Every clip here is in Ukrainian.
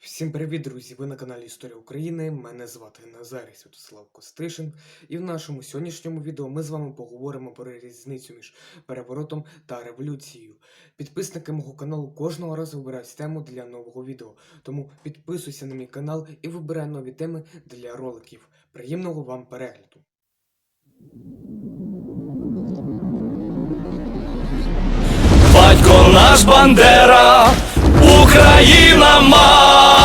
Всім привіт, друзі! Ви на каналі Історія України. Мене звати Назарій Святослав Костишин. І в нашому сьогоднішньому відео ми з вами поговоримо про різницю між переворотом та революцією. Підписники мого каналу кожного разу вибирають тему для нового відео. Тому підписуйся на мій канал і вибирай нові теми для роликів. Приємного вам перегляду! Батько наш Бандера, Україна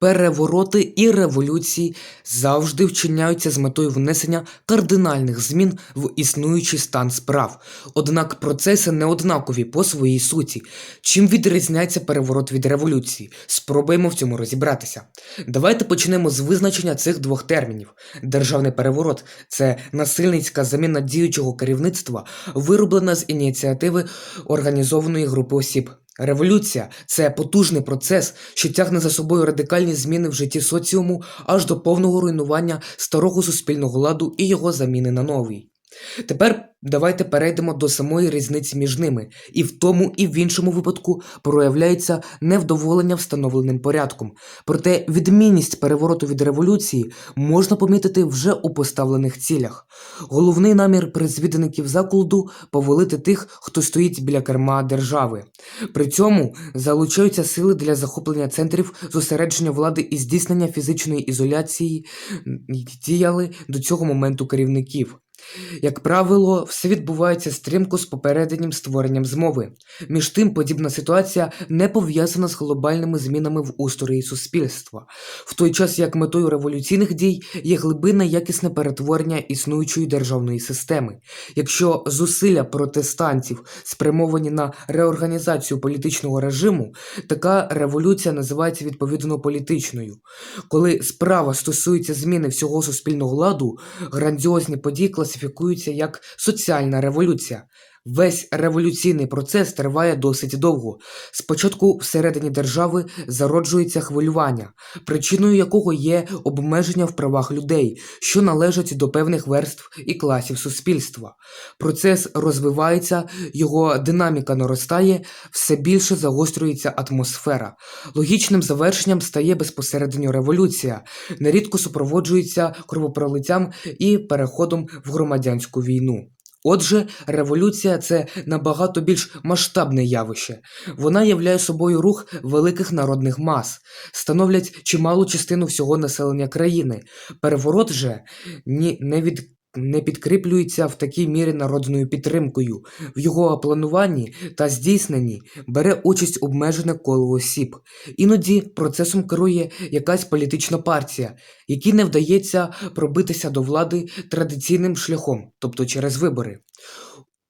Перевороти і революції завжди вчиняються з метою внесення кардинальних змін в існуючий стан справ. Однак процеси не однакові по своїй суті. Чим відрізняється переворот від революції? Спробуємо в цьому розібратися. Давайте почнемо з визначення цих двох термінів. Державний переворот це насильницька заміна діючого керівництва, вироблена з ініціативи організованої групи осіб. Революція це потужний процес, що тягне за собою радикальні зміни в житті соціуму аж до повного руйнування старого суспільного ладу і його заміни на новий. Тепер давайте перейдемо до самої різниці між ними, і в тому, і в іншому випадку проявляється невдоволення встановленим порядком. Проте відмінність перевороту від революції можна помітити вже у поставлених цілях. Головний намір призвідників заколду повелити тих, хто стоїть біля керма держави. При цьому залучаються сили для захоплення центрів зосередження влади і здійснення фізичної ізоляції, діяли до цього моменту керівників. Як правило, все відбувається стрімко з попереднім створенням змови. Між тим, подібна ситуація не пов'язана з глобальними змінами в устрої суспільства, в той час як метою революційних дій є глибинне якісне перетворення існуючої державної системи. Якщо зусилля протестантів спрямовані на реорганізацію політичного режиму, така революція називається відповідно політичною. Коли справа стосується зміни всього суспільного ладу, грандіозні події класифікуються як соціальна революція. Весь революційний процес триває досить довго. Спочатку всередині держави зароджується хвилювання, причиною якого є обмеження в правах людей, що належать до певних верств і класів суспільства. Процес розвивається, його динаміка наростає, все більше загострюється атмосфера. Логічним завершенням стає безпосередньо революція, нерідко супроводжується кровопролиттям і переходом в громадянську війну. Отже, революція це набагато більш масштабне явище. Вона являє собою рух великих народних мас, становлять чималу частину всього населення країни. Переворот же ні, не від. Не підкріплюється в такій мірі народною підтримкою. В його плануванні та здійсненні бере участь обмежене коло осіб. Іноді процесом керує якась політична партія, якій не вдається пробитися до влади традиційним шляхом, тобто через вибори.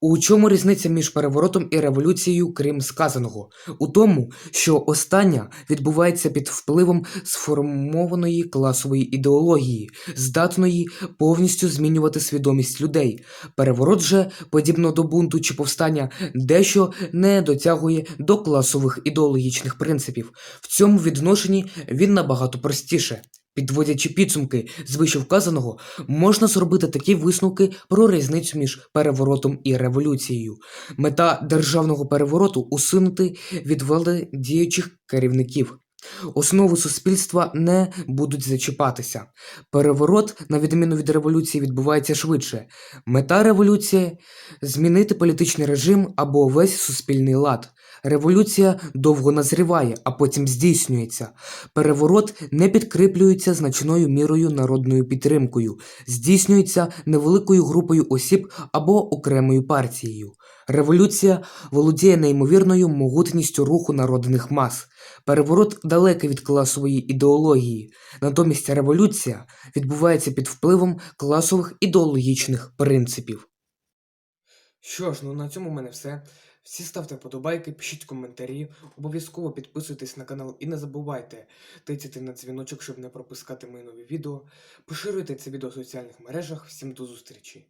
У чому різниця між переворотом і революцією, крім сказаного? У тому, що остання відбувається під впливом сформованої класової ідеології, здатної повністю змінювати свідомість людей. Переворот же, подібно до бунту чи повстання, дещо не дотягує до класових ідеологічних принципів. В цьому відношенні він набагато простіше. Підводячи підсумки з вищевказаного, можна зробити такі висновки про різницю між переворотом і революцією. Мета державного перевороту усунути від влади діючих керівників. Основи суспільства не будуть зачіпатися. Переворот, на відміну від революції, відбувається швидше. Мета революції змінити політичний режим або весь суспільний лад. Революція довго назріває, а потім здійснюється. Переворот не підкріплюється значною мірою народною підтримкою, здійснюється невеликою групою осіб або окремою партією. Революція володіє неймовірною могутністю руху народних мас. Переворот далекий від класової ідеології, натомість революція відбувається під впливом класових ідеологічних принципів. Що ж, ну на цьому в мене все. Всі ставте вподобайки, пишіть коментарі, обов'язково підписуйтесь на канал і не забувайте тицяти на дзвіночок, щоб не пропускати мої нові відео. Поширюйте це відео в соціальних мережах. Всім до зустрічі!